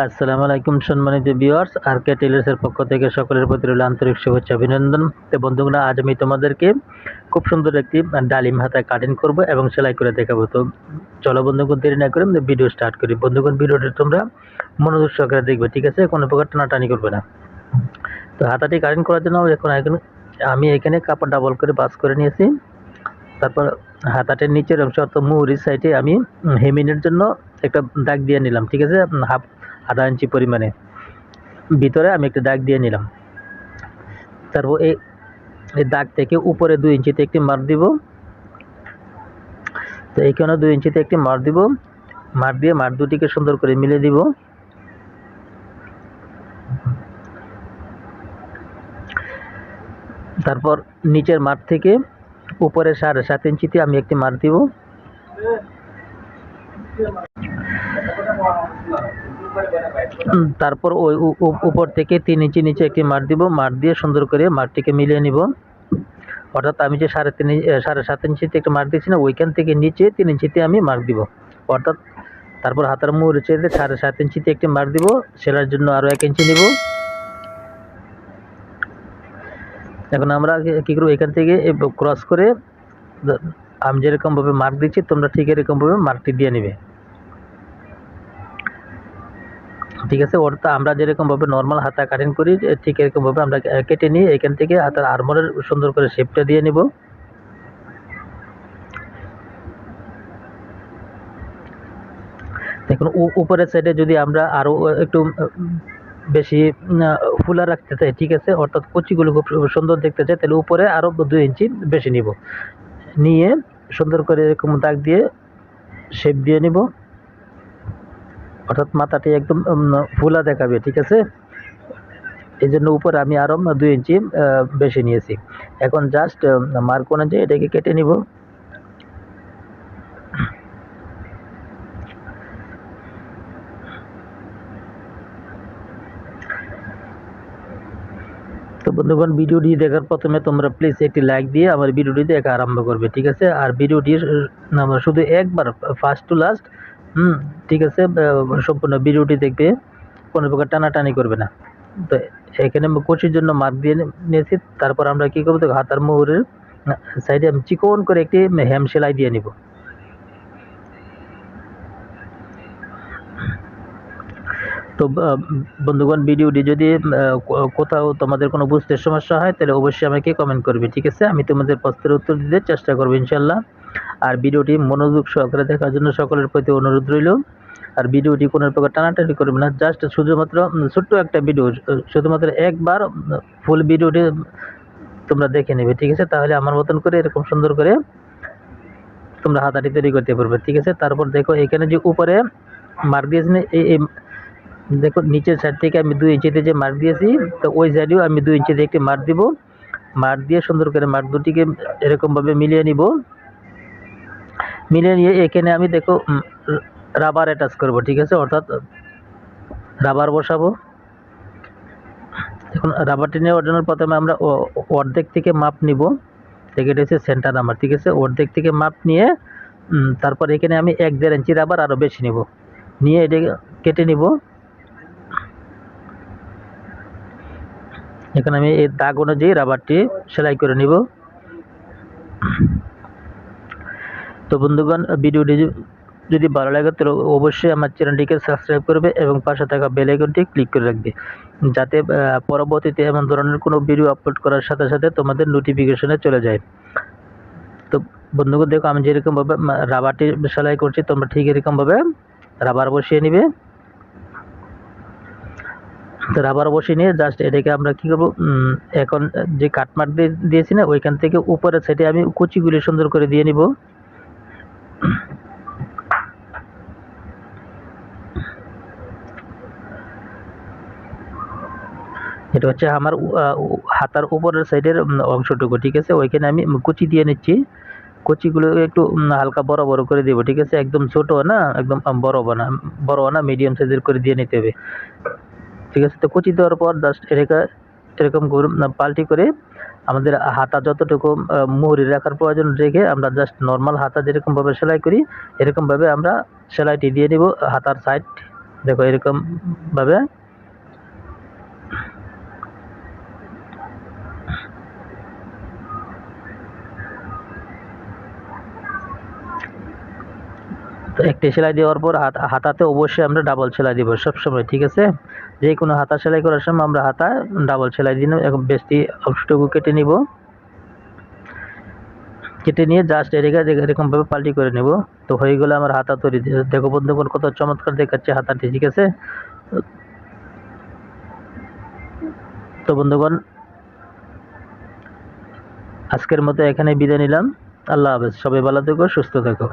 আসসালামু আলাইকুম সম্মানিত ভিউয়ার্স আর কে টেলার্সের পক্ষ থেকে সকলের প্রতি রইল আন্তরিক শুভেচ্ছা, অভিনন্দন। তো বন্ধুগণ, আজ আমি তোমাদেরকে খুব সুন্দর একটি ডালিম হাতায় কাটিং করব এবং সেলাই করে দেখাবো। তো চলো বন্ধুগণ, দেরি না করে ভিডিও স্টার্ট করি। বন্ধুগণ, ভিডিওটি তোমরা মনোযোগ সহকারে দেখবে, ঠিক আছে? কোনো প্রকার টানাটানি করবে না। তো হাতাটি কাটিং করার জন্য এখন এখন আমি এখানে কাপড় ডাবল করে বাস করে নিয়েছি। তারপর হাতাটের নিচের অংশ অর্থাৎ মুহুরির সাইডে আমি হেমিনের জন্য একটা দাগ দিয়ে নিলাম, ঠিক আছে? হাফ আধা ইঞ্চি পরিমাণে। ভিতরে আমি একটা দাগ দিয়ে নিলাম। তারপর এই এই দাগ থেকে উপরে দুই ইঞ্চিতে একটি মার দিব। তো এইখানে দুই ইঞ্চিতে একটি মার দিব। মার দিয়ে মার দুটিকে সুন্দর করে মিলে দিব। তারপর নিচের মাঠ থেকে উপরে সাড়ে সাত ইঞ্চিতে আমি একটি মার দিব। তারপর ওই উপর থেকে তিন ইঞ্চি নিচে একটি মাঠ দিব। মাঠ দিয়ে সুন্দর করে মাঠটিকে মিলিয়ে নিব। অর্থাৎ আমি যে সাড়ে তিন সাড়ে সাত ইঞ্চিতে একটা মার দিয়েছি না, ওইখান থেকে নিচে তিন ইঞ্চিতে আমি মার দিব। অর্থাৎ তারপর হাতার মুড়ে চেয়ে সাড়ে সাত ইঞ্চিতে একটি মার দিব। সেলার জন্য আরও এক ইঞ্চি নিব। এখন আমরা কি করব? এখান থেকে ক্রস করে আমি যেরকমভাবে মার্ক দিচ্ছি, তোমরা ঠিক এরকমভাবে মার্কটি দিয়ে নেবে। ঠিক আছে ওটা আমরা যেরকমভাবে নর্মাল হাতা কাটিং করি ঠিক এরকমভাবে আমরা কেটে নিয়ে এখান থেকে হাতার আর্মরের সুন্দর করে শেপটা দিয়ে নিব। দেখুন উপরের সাইডে যদি আমরা আরও একটু বেশি ফুলা রাখতে চাই, ঠিক আছে, অর্থাৎ কুচিগুলো খুব সুন্দর দেখতে চাই, তাহলে উপরে আরও দুই ইঞ্চি বেশি নিব। নিয়ে সুন্দর করে এরকম দাগ দিয়ে শেপ দিয়ে নিব। অর্থাৎ মাথাটি একদম ফুলা দেখাবে, ঠিক আছে? এই জন্য উপরে আমি আরও দুই ইঞ্চি বেশি নিয়েছি। এখন জাস্ট মার্ক অনুযায়ী এটাকে কেটে নিব। তো বন্ধুগণ, ভিডিওটি দেখার প্রথমে তোমরা প্লিজ একটি লাইক দিয়ে আমার ভিডিওটি দেখা আরম্ভ করবে, ঠিক আছে? আর ভিডিওটি আমরা শুধু একবার ফার্স্ট টু লাস্ট হুম, ঠিক আছে সম্পূর্ণ ভিডিওটি দেখবে, কোনো প্রকার টানাটানি করবে না। তো এখানে আমি কোচির জন্য মাপ দিয়ে নিয়েছি, তারপর আমরা কী করব তো হাতার মোহরের সাইডে আমি চিকন করে একটি হ্যাম সেলাই দিয়ে নিব। তো বন্ধুগণ, ভিডিওটি যদি কোথাও তোমাদের কোনো বুঝতে সমস্যা হয়, তাহলে অবশ্যই আমাকে কমেন্ট করবে, ঠিক আছে? আমি তোমাদের প্রশ্নের উত্তর দিতে চেষ্টা করব ইনশাল্লাহ আর ভিডিওটি মনোযোগ সহকারে দেখার জন্য সকলের প্রতি অনুরোধ রইল। আর ভিডিওটি কোনো প্রকার টানাটানি করবে না, জাস্ট শুধুমাত্র ছোট্ট একটা ভিডিও শুধুমাত্র একবার ফুল ভিডিওটি তোমরা দেখে নেবে, ঠিক আছে? তাহলে আমার মতন করে এরকম সুন্দর করে তোমরা হাতাটি তৈরি করতে পারবে, ঠিক আছে? তারপর দেখো, এখানে যে উপরে মার্ক দিয়েছি এই দেখো, নিচের সাইড থেকে আমি দুই ইঞ্চিতে যে মার্ক দিয়েছি, তো ওই সাইডেও আমি দুই ইঞ্চিতে একটি মার্ক দিব। মার্ক দিয়ে সুন্দর করে মার্ক দুটিকে এরকমভাবে মিলিয়ে নিব। মিলিয়ে নিয়ে এখানে আমি দেখো রাবার অ্যাটাচ করব, ঠিক আছে? অর্থাৎ রাবার বসাবো। এখন রাবারটি নেওয়ার জন্য প্রথমে আমরা অর্ধেক থেকে মাপ নিব। থেকে এটা সেন্টার আমার ঠিক আছে? অর্ধেক থেকে মাপ নিয়ে তারপর এখানে আমি এক দেড় ইঞ্চি রাবার আরও বেশি নিব। নিয়ে এটা কেটে নিব। এখানে আমি এই দাগ অনুযায়ী রাবারটি সেলাই করে নিব। তো বন্ধুগণ, ভিডিওটি যদি- ভালো লাগে, তাহলে অবশ্যই আমার চ্যানেলটিকে সাবস্ক্রাইব করবে এবং পাশে থাকা বেল আইকনটি ক্লিক করে রাখবে। যাতে পরবর্তীতে এমন ধরনের কোনো ভিডিও আপলোড করার সাথে সাথে তোমাদের নোটিফিকেশনে চলে যায়। তো বন্ধুগণ, দেখো, আমি যেরকমভাবে রাবারটি সেলাই করছি, তোমরা ঠিক এরকমভাবে রাবার বসিয়ে নিবে। তো রাবার বসিয়ে নিয়ে জাস্ট এটাকে আমরা কী করব এখন যে কাটমার দিয়ে দিয়েছি না, ওইখান থেকে উপরের সাইডে আমি কুচিগুলি সুন্দর করে দিয়ে নিব। এটা হচ্ছে আমার হাতার উপরের সাইডের অংশটুকু, ঠিক আছে? ওইখানে আমি কুচি দিয়ে নিচ্ছি। কুচিগুলো একটু হালকা বড় বড় করে দেবো, ঠিক আছে? একদম ছোট না, একদম বড় না বড় না মিডিয়াম সাইজের করে দিয়ে নিতে হবে। ঠিক আছে? তো কুচি দেওয়ার পর জাস্ট এটাকে, এরকম পাল্টি করে আমাদের হাতা যতটুকু মুহুরি রাখার প্রয়োজন রেখে আমরা জাস্ট নর্মাল হাতা যেরকমভাবে সেলাই করি, এরকমভাবে আমরা সেলাইটি দিয়ে দিব হাতার সাইড দেখো এরকম তো একটি সেলাই দেওয়ার পর হাত হাতাতে অবশ্যই আমরা ডাবল সেলাই দিব সবসময়, ঠিক আছে? যে কোনো হাতা সেলাই করার সময় আমরা হাতা ডাবল সেলাই দিন এখন বেশি অংশটুকু কেটে নিব। কেটে নিয়ে জাস্ট এদিকে এরকমভাবে পাল্টি করে নেব। তো হয়ে গেলে আমার হাতা তৈরি। দেখো বন্ধুগণ, কত চমৎকার দেখাচ্ছে হাতাটি, ঠিক আছে? তো বন্ধুগণ, আজকের মতো এখানে বিদায় নিলাম। আল্লাহ হাফেজ। সবাই ভালো থেকো, সুস্থ থেকো।